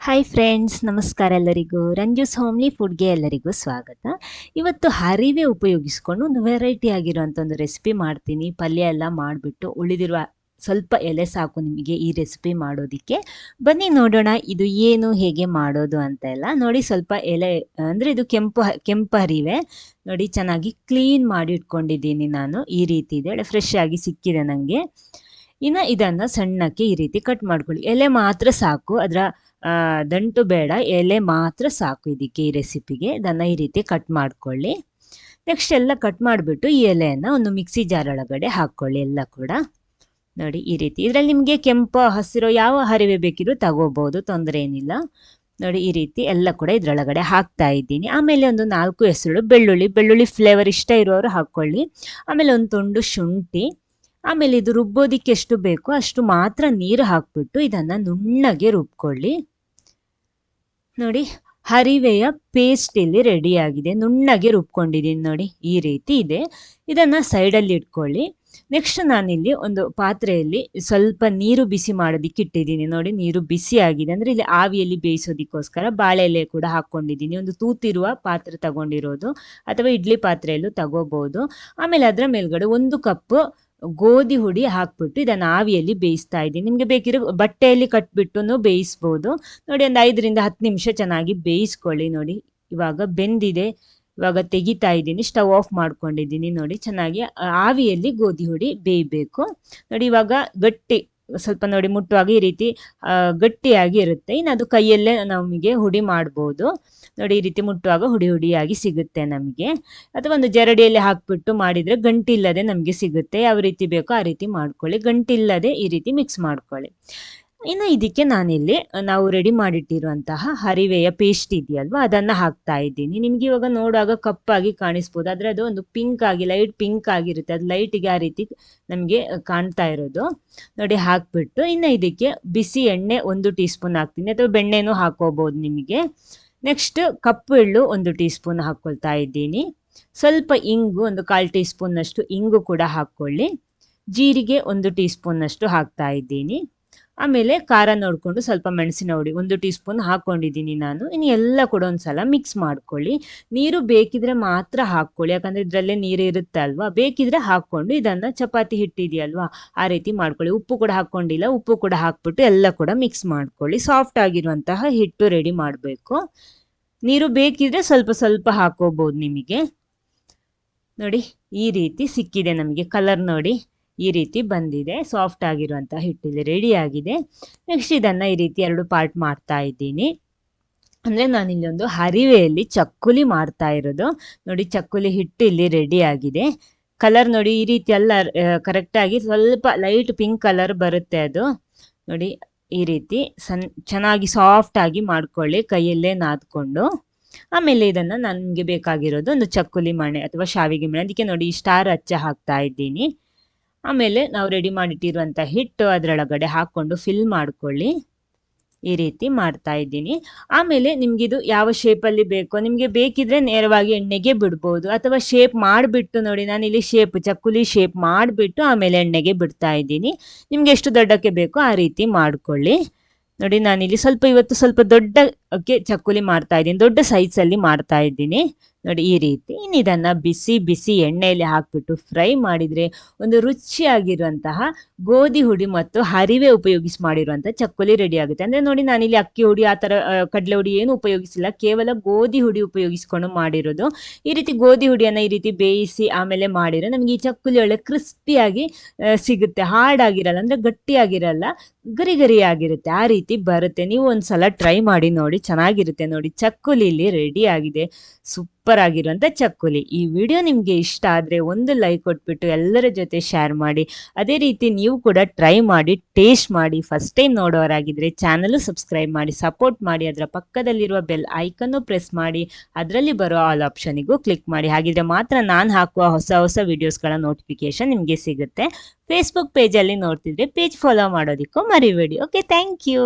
Hi friends ನಮಸ್ಕಾರ ಎಲ್ಲರಿಗೂ. ರಂಜುಸ್ homely ಫುಡ್ಗೆ ಎಲ್ಲರಿಗೂ ಸ್ವಾಗತ. ಇವತ್ತು ಹರಿವೆ ಉಪಯೋಗಿಸ್ಕೊಂಡು ಒಂದು ವೆರೈಟಿ ಆಗಿರುವಂಥ ಒಂದು ರೆಸಿಪಿ ಮಾಡ್ತೀನಿ. ಪಲ್ಯ ಎಲ್ಲ ಮಾಡಿಬಿಟ್ಟು ಉಳಿದಿರುವ ಸ್ವಲ್ಪ ಎಲೆ ಸಾಕು ನಿಮಗೆ ಈ ರೆಸಿಪಿ ಮಾಡೋದಕ್ಕೆ. ಬನ್ನಿ ನೋಡೋಣ ಇದು ಏನು, ಹೇಗೆ ಮಾಡೋದು ಅಂತ ಎಲ್ಲ. ನೋಡಿ ಸ್ವಲ್ಪ ಎಲೆ, ಅಂದರೆ ಇದು ಕೆಂಪು ಕೆಂಪು ಹರಿವೆ. ನೋಡಿ ಚೆನ್ನಾಗಿ ಕ್ಲೀನ್ ಮಾಡಿ ಇಟ್ಕೊಂಡಿದ್ದೀನಿ ನಾನು. ಈ ರೀತಿ ಇದೆ. ಫ್ರೆಶ್ ಆಗಿ ಸಿಕ್ಕಿದೆ ನನಗೆ ಇನ್ನು ಇದನ್ನು ಸಣ್ಣಕ್ಕೆ ಈ ರೀತಿ ಕಟ್ ಮಾಡ್ಕೊಳ್ಳಿ. ಎಲೆ ಮಾತ್ರ ಸಾಕು. ಅದರ ದಂಟು ಬೇಡ, ಎಲೆ ಮಾತ್ರ ಸಾಕು ಇದಕ್ಕೆ ಈ ರೆಸಿಪಿಗೆ ಇದನ್ನು ಈ ರೀತಿ ಕಟ್ ಮಾಡ್ಕೊಳ್ಳಿ. ನೆಕ್ಸ್ಟ್ ಎಲ್ಲ ಕಟ್ ಮಾಡಿಬಿಟ್ಟು ಈ ಎಲೆಯನ್ನು ಒಂದು ಮಿಕ್ಸಿ ಜಾರ್ ಒಳಗಡೆ ಹಾಕ್ಕೊಳ್ಳಿ ಎಲ್ಲ ಕೂಡ. ನೋಡಿ ಈ ರೀತಿ. ಇದರಲ್ಲಿ ನಿಮಗೆ ಕೆಂಪು, ಹಸಿರು ಯಾವ ಹರಿವೆ ಬೇಕಿದ್ರೂ ತಗೋಬಹುದು ತೊಂದರೆ ಏನಿಲ್ಲ. ನೋಡಿ ಈ ರೀತಿ ಎಲ್ಲ ಕೂಡ ಇದರೊಳಗಡೆ ಹಾಕ್ತಾ ಇದ್ದೀನಿ. ಆಮೇಲೆ ಒಂದು ನಾಲ್ಕು ಹೆಸರು, ಬೆಳ್ಳುಳ್ಳಿ. ಬೆಳ್ಳುಳ್ಳಿ ಫ್ಲೇವರ್ ಇಷ್ಟ ಇರೋರು ಹಾಕ್ಕೊಳ್ಳಿ ಆಮೇಲೆ ಒಂದು ತುಂಡು ಶುಂಠಿ. ಆಮೇಲೆ ಇದು ರುಬ್ಬೋದಿಕ್ಕೆ ಎಷ್ಟು ಬೇಕೋ ಅಷ್ಟು ಮಾತ್ರ ನೀರು ಹಾಕ್ಬಿಟ್ಟು ಇದನ್ನು ನುಣ್ಣಗೆ ರುಬ್ಕೊಳ್ಳಿ. ನೋಡಿ, ಹರಿವೆಯ ಪೇಸ್ಟ್ ಇಲ್ಲಿ ರೆಡಿ ನುಣ್ಣಗೆ ರುಬ್ಕೊಂಡಿದ್ದೀನಿ ನೋಡಿ, ಈ ರೀತಿ ಇದೆ. ಇದನ್ನು ಸೈಡಲ್ಲಿ ಇಟ್ಕೊಳ್ಳಿ. ನೆಕ್ಸ್ಟ್ ನಾನಿಲ್ಲಿ ಒಂದು ಪಾತ್ರೆಯಲ್ಲಿ ಸ್ವಲ್ಪ ನೀರು ಬಿಸಿ ಮಾಡೋದಿಕ್ಕೆ ಇಟ್ಟಿದ್ದೀನಿ ನೋಡಿ. ನೀರು ಬಿಸಿ ಆಗಿದೆ ಅಂದರೆ ಇಲ್ಲಿ ಆವಿಯಲ್ಲಿ ಬೇಯಿಸೋದಕ್ಕೋಸ್ಕರ ಬಾಳೆ ಎಲೆ ಕೂಡ ಹಾಕ್ಕೊಂಡಿದ್ದೀನಿ. ಒಂದು ತೂತಿರುವ ಪಾತ್ರೆ ತಗೊಂಡಿರೋದು ಅಥವಾ ಇಡ್ಲಿ ಪಾತ್ರೆಯಲ್ಲೂ ತಗೋಬಹುದು ಆಮೇಲೆ ಅದರ ಮೇಲ್ಗಡೆ ಒಂದು ಕಪ್ ಗೋಧಿ ಹುಡಿ ಹಾಕ್ಬಿಟ್ಟು ಇದನ್ನು ಆವಿಯಲ್ಲಿ ಬೇಯಿಸ್ತಾ ಇದ್ದೀನಿ. ನಿಮಗೆ ಬೇಕಿರೋ ಬಟ್ಟೆಯಲ್ಲಿ ಕಟ್ಬಿಟ್ಟು ಬೇಯಿಸ್ಬೋದು. ನೋಡಿ ಒಂದು ಐದರಿಂದ ಹತ್ತು ನಿಮಿಷ ಚೆನ್ನಾಗಿ ಬೇಯಿಸ್ಕೊಳ್ಳಿ ನೋಡಿ. ಇವಾಗ ಬೆಂದಿದೆ. ಇವಾಗ ತೆಗಿತಾ ಇದ್ದೀನಿ. ಸ್ಟವ್ ಆಫ್ ಮಾಡ್ಕೊಂಡಿದ್ದೀನಿ ನೋಡಿ. ಚೆನ್ನಾಗಿ ಆವಿಯಲ್ಲಿ ಗೋಧಿ ಹುಡಿ ಬೇಯಬೇಕು. ನೋಡಿ ಇವಾಗ ಗಟ್ಟಿ ಸ್ವಲ್ಪ ನೋಡಿ ಮುಟ್ಟುವಾಗ ಈ ರೀತಿ ಗಟ್ಟಿಯಾಗಿ ಇರುತ್ತೆ. ಇನ್ನು ಅದು ಕೈಯಲ್ಲೇ ನಮಗೆ ಹುಡಿ ಮಾಡ್ಬೋದು. ನೋಡಿ ಈ ರೀತಿ ಮುಟ್ಟುವಾಗ ಹುಡಿ ಹುಡಿಯಾಗಿ ಸಿಗುತ್ತೆ ನಮಗೆ. ಅಥವಾ ಒಂದು ಜರಡಿಯಲ್ಲಿ ಹಾಕ್ಬಿಟ್ಟು ಮಾಡಿದರೆ ಗಂಟಿಲ್ಲದೆ ನಮಗೆ ಸಿಗುತ್ತೆ. ಯಾವ ರೀತಿ ಬೇಕೋ ಆ ರೀತಿ ಮಾಡ್ಕೊಳ್ಳಿ. ಗಂಟಿಲ್ಲದೆ ಈ ರೀತಿ ಮಿಕ್ಸ್ ಮಾಡ್ಕೊಳ್ಳಿ. ಇನ್ನು ಇದಕ್ಕೆ ನಾನಿಲ್ಲಿ ನಾವು ರೆಡಿ ಮಾಡಿಟ್ಟಿರುವಂತಹ ಹರಿವೆಯ ಪೇಸ್ಟ್ ಇದೆಯಲ್ವಾ, ಅದನ್ನು ಹಾಕ್ತಾ ಇದ್ದೀನಿ. ನಿಮ್ಗೆ ಇವಾಗ ನೋಡುವಾಗ ಕಪ್ಪಾಗಿ ಕಾಣಿಸ್ಬೋದು. ಆದರೆ ಅದು ಒಂದು ಪಿಂಕ್ ಆಗಿ ಲೈಟ್ ಪಿಂಕ್ ಆಗಿರುತ್ತೆ. ಅದು ಲೈಟಿಗೆ ಆ ರೀತಿ ನಮಗೆ ಕಾಣ್ತಾ ಇರೋದು. ನೋಡಿ, ಹಾಕ್ಬಿಟ್ಟು ಇನ್ನು ಇದಕ್ಕೆ ಬಿಸಿ ಎಣ್ಣೆ ಒಂದು ಟೀ ಸ್ಪೂನ್ ಹಾಕ್ತೀನಿ. ಅಥವಾ ಬೆಣ್ಣೆನೂ ಹಾಕೋಬಹುದು ನಿಮಗೆ. ನೆಕ್ಸ್ಟ್ ಕಪ್ಪು ಎಳ್ಳು ಒಂದು ಟೀ ಸ್ಪೂನ್ ಹಾಕ್ಕೊಳ್ತಾ ಇದ್ದೀನಿ. ಸ್ವಲ್ಪ ಇಂಗು, ಒಂದು ಕಾಲು ಟೀ ಸ್ಪೂನ್ನಷ್ಟು ಇಂಗು ಕೂಡ ಹಾಕ್ಕೊಳ್ಳಿ. ಜೀರಿಗೆ ಒಂದು ಟೀ ಸ್ಪೂನ್ನಷ್ಟು ಹಾಕ್ತಾ ಇದ್ದೀನಿ. ಆಮೇಲೆ ಖಾರ ನೋಡಿಕೊಂಡು ಸ್ವಲ್ಪ ಮೆಣಸಿನ ಹುಡಿ ಒಂದು ಟೀ ಸ್ಪೂನ್ ಹಾಕ್ಕೊಂಡಿದ್ದೀನಿ ನಾನು. ಇನ್ನು ಎಲ್ಲ ಕೂಡ ಒಂದ್ಸಲ ಮಿಕ್ಸ್ ಮಾಡ್ಕೊಳ್ಳಿ. ನೀರು ಬೇಕಿದ್ರೆ ಮಾತ್ರ ಹಾಕ್ಕೊಳ್ಳಿ. ಯಾಕಂದರೆ ಇದರಲ್ಲೇ ನೀರು ಇರುತ್ತೆ ಅಲ್ವಾ? ಬೇಕಿದ್ರೆ ಹಾಕ್ಕೊಂಡು ಇದನ್ನು ಚಪಾತಿ ಹಿಟ್ಟಿದೆಯಲ್ವಾ? ಆ ರೀತಿ ಮಾಡ್ಕೊಳ್ಳಿ. ಉಪ್ಪು ಕೂಡ ಹಾಕ್ಕೊಂಡಿಲ್ಲ. ಉಪ್ಪು ಕೂಡ ಹಾಕ್ಬಿಟ್ಟು ಎಲ್ಲ ಕೂಡ ಮಿಕ್ಸ್ ಮಾಡ್ಕೊಳ್ಳಿ. ಸಾಫ್ಟ್ ಆಗಿರುವಂತಹ ಹಿಟ್ಟು ರೆಡಿ ಮಾಡಬೇಕು. ನೀರು ಬೇಕಿದ್ರೆ ಸ್ವಲ್ಪ ಸ್ವಲ್ಪ ಹಾಕೋಬಹುದು ನಿಮಗೆ. ನೋಡಿ, ಈ ರೀತಿ ಸಿಕ್ಕಿದೆ ನಮಗೆ ಕಲರ್ ನೋಡಿ. ಈ ರೀತಿ ಬಂದಿದೆ. ಸಾಫ್ಟ್ ಆಗಿರುವಂಥ ಹಿಟ್ಟಿಲ್ಲಿ ರೆಡಿ ಆಗಿದೆ. ನೆಕ್ಸ್ಟ್ ಇದನ್ನು ಈ ರೀತಿ ಎರಡು ಪಾರ್ಟ್ ಮಾಡ್ತಾ ಇದ್ದೀನಿ. ಅಂದರೆ ನಾನಿಲ್ಲಿ ಒಂದು ಹರಿವೆಯಲ್ಲಿ ಚಕ್ಕುಲಿ ಮಾಡ್ತಾ ಇರೋದು. ನೋಡಿ ಚಕ್ಕುಲಿ ಹಿಟ್ಟು ಇಲ್ಲಿ ರೆಡಿ ಆಗಿದೆ. ಕಲರ್ ನೋಡಿ ಈ ರೀತಿ ಎಲ್ಲ ಕರೆಕ್ಟಾಗಿ ಸ್ವಲ್ಪ ಲೈಟ್ ಪಿಂಕ್ ಕಲರ್ ಬರುತ್ತೆ ಅದು. ನೋಡಿ ಈ ರೀತಿ ಸನ್, ಚೆನ್ನಾಗಿ ಸಾಫ್ಟ್ ಆಗಿ ಮಾಡ್ಕೊಳ್ಳಿ, ಕೈಯಲ್ಲೇ ನಾದ್ಕೊಂಡು. ಆಮೇಲೆ ಇದನ್ನು ನನಗೆ ಬೇಕಾಗಿರೋದು ಒಂದು ಚಕ್ಕುಲಿ ಮಣೆ ಅಥವಾ ಶಾವಿಗೆ ಮಣೆ. ಅದಕ್ಕೆ ನೋಡಿ ಸ್ಟಾರ್ ಹಚ್ಚ ಹಾಕ್ತಾ ಇದ್ದೀನಿ. ಆಮೇಲೆ ನಾವು ರೆಡಿ ಮಾಡಿಟ್ಟಿರುವಂಥ ಹಿಟ್ಟು ಅದರೊಳಗಡೆ ಹಾಕ್ಕೊಂಡು ಫಿಲ್ ಮಾಡ್ಕೊಳ್ಳಿ. ಈ ರೀತಿ ಮಾಡ್ತಾ ಇದ್ದೀನಿ. ಆಮೇಲೆ ನಿಮಗಿದು ಯಾವ ಶೇಪಲ್ಲಿ ಬೇಕೋ, ನಿಮಗೆ ಬೇಕಿದ್ರೆ ನೇರವಾಗಿ ಎಣ್ಣೆಗೆ ಬಿಡ್ಬೋದು. ಅಥವಾ ಶೇಪ್ ಮಾಡಿಬಿಟ್ಟು ನೋಡಿ, ನಾನು ಇಲ್ಲಿ ಶೇಪ್ ಚಕ್ಕುಲಿ ಶೇಪ್ ಮಾಡಿಬಿಟ್ಟು ಆಮೇಲೆ ಎಣ್ಣೆಗೆ ಬಿಡ್ತಾ ಇದ್ದೀನಿ. ನಿಮ್ಗೆ ಎಷ್ಟು ದೊಡ್ಡಕ್ಕೆ ಬೇಕೋ ಆ ರೀತಿ ಮಾಡ್ಕೊಳ್ಳಿ. ನೋಡಿ ನಾನಿಲ್ಲಿ ಸ್ವಲ್ಪ ಇವತ್ತು ಸ್ವಲ್ಪ ದೊಡ್ಡಕ್ಕೆ ಚಕ್ಕುಲಿ ಮಾಡ್ತಾ ಇದ್ದೀನಿ. ದೊಡ್ಡ ಸೈಜಲ್ಲಿ ಮಾಡ್ತಾ ಇದ್ದೀನಿ. ನೋಡಿ ಈ ರೀತಿ ಇನ್ನು ಇದನ್ನು ಬಿಸಿ ಬಿಸಿ ಎಣ್ಣೆಯಲ್ಲಿ ಹಾಕ್ಬಿಟ್ಟು ಫ್ರೈ ಮಾಡಿದರೆ ಒಂದು ರುಚಿಯಾಗಿರುವಂತಹ ಗೋಧಿ ಹುಡಿ ಮತ್ತು ಹರಿವೆ ಉಪಯೋಗಿಸಿ ಮಾಡಿರುವಂಥ ಚಕ್ಕುಲಿ ರೆಡಿ ಆಗುತ್ತೆ. ಅಂದರೆ ನೋಡಿ ನಾನಿಲ್ಲಿ ಅಕ್ಕಿ ಹುಡಿ, ಆ ಥರ ಕಡಲೆ ಹುಡಿ ಏನು ಉಪಯೋಗಿಸಿಲ್ಲ. ಕೇವಲ ಗೋಧಿ ಹುಡಿ ಉಪಯೋಗಿಸ್ಕೊಂಡು ಮಾಡಿರೋದು. ಈ ರೀತಿ ಗೋಧಿ ಹುಡಿಯನ್ನು ಈ ರೀತಿ ಬೇಯಿಸಿ ಆಮೇಲೆ ಮಾಡಿದ್ರೆ ನಮಗೆ ಈ ಚಕ್ಕುಲಿ ಒಳ್ಳೆ ಕ್ರಿಸ್ಪಿಯಾಗಿ ಸಿಗುತ್ತೆ ಸಿಗುತ್ತೆ. ಹಾರ್ಡಾಗಿರಲ್ಲ, ಅಂದರೆ ಗಟ್ಟಿಯಾಗಿರಲ್ಲ, ಗರಿ ಆಗಿರುತ್ತೆ ಆ ರೀತಿ ಬರುತ್ತೆ. ನೀವು ಒಂದ್ಸಲ ಟ್ರೈ ಮಾಡಿ ನೋಡಿ, ಚೆನ್ನಾಗಿರುತ್ತೆ ನೋಡಿ. ಚಕ್ಕುಲಿ ಇಲ್ಲಿ ರೆಡಿ ಆಗಿದೆ ಸೂಪರ್ ಆಗಿರುವಂಥ ಚಕ್ಕುಲಿ. ಈ ವಿಡಿಯೋ ನಿಮಗೆ ಇಷ್ಟ ಆದರೆ ಒಂದು ಲೈಕ್ ಕೊಟ್ಬಿಟ್ಟು ಎಲ್ಲರ ಜೊತೆ ಶೇರ್ ಮಾಡಿ. ಅದೇ ರೀತಿ ನೀವು ಕೂಡ ಟ್ರೈ ಮಾಡಿ ಟೇಸ್ಟ್ ಮಾಡಿ ಫಸ್ಟ್ ಟೈಮ್ ನೋಡೋರಾಗಿದ್ದರೆ ಚಾನಲು ಸಬ್ಸ್ಕ್ರೈಬ್ ಮಾಡಿ ಸಪೋರ್ಟ್ ಮಾಡಿ, ಅದರ ಪಕ್ಕದಲ್ಲಿರುವ ಬೆಲ್ ಐಕನ್ನು ಪ್ರೆಸ್ ಮಾಡಿ, ಅದರಲ್ಲಿ ಬರೋ ಆಲ್ ಆಪ್ಷನಿಗೂ ಕ್ಲಿಕ್ ಮಾಡಿ. ಹಾಗಿದ್ರೆ ಮಾತ್ರ ನಾನು ಹಾಕುವ ಹೊಸ ಹೊಸ ವಿಡಿಯೋಸ್ಗಳ ನೋಟಿಫಿಕೇಶನ್ ನಿಮಗೆ ಸಿಗುತ್ತೆ. ಫೇಸ್ಬುಕ್ ಪೇಜಲ್ಲಿ ನೋಡ್ತಿದ್ರೆ ಪೇಜ್ ಫಾಲೋ ಮಾಡೋದಕ್ಕೂ ಮರಿಬೇಡಿ. Okay thank you